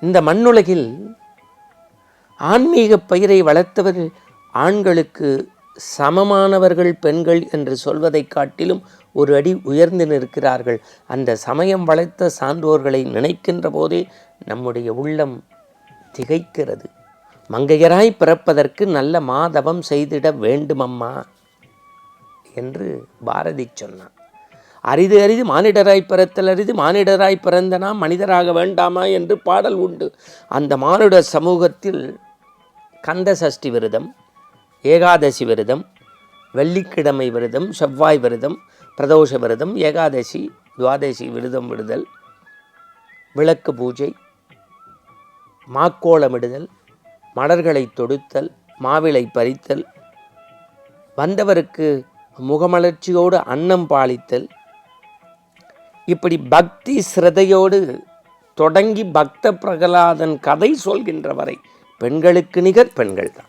இந்த மண்ணுலகில் ஆன்மீக பயிரை வளர்த்தவர் ஆண்களுக்கு சமமானவர்கள் பெண்கள் என்று சொல்வதைக் காட்டிலும் ஒரு அடி உயர்ந்து நிற்கிறார்கள். அந்த சமயம் வளர்த்த சான்றோர்களை நினைக்கின்ற போதே நம்முடைய உள்ளம் திகைக்கிறது. மங்கையராய் பிறப்பதற்கு நல்ல மாதவம் செய்திட வேண்டுமம்மா? என்று பாரதி சொன்னான். அரிது அரிது மானிடராய் பிறத்தல் அரிது மானிடராய் பிறந்தனா நாம் மனிதராக வேண்டாமா என்று பாடல் உண்டு. அந்த மானுட சமூகத்தில் கந்த சஷ்டி விரதம் ஏகாதசி விரதம் வெள்ளிக்கிழமை விரதம் செவ்வாய் விரதம் பிரதோஷ விரதம் ஏகாதசி துவாதசி விரதம் விடுதல் விளக்கு பூஜை மாக்கோளமிடுதல் மலர்களை தொடுத்தல் மாவிளை பறித்தல் வந்தவருக்கு முகமலர்ச்சியோடு அன்னம் பாலித்தல் இப்படி பக்தி சிரதையோடு தொடங்கி பக்த பிரகலாதன் கதை சொல்கின்ற வரை பெண்களுக்கு நிகர் பெண்கள் தான்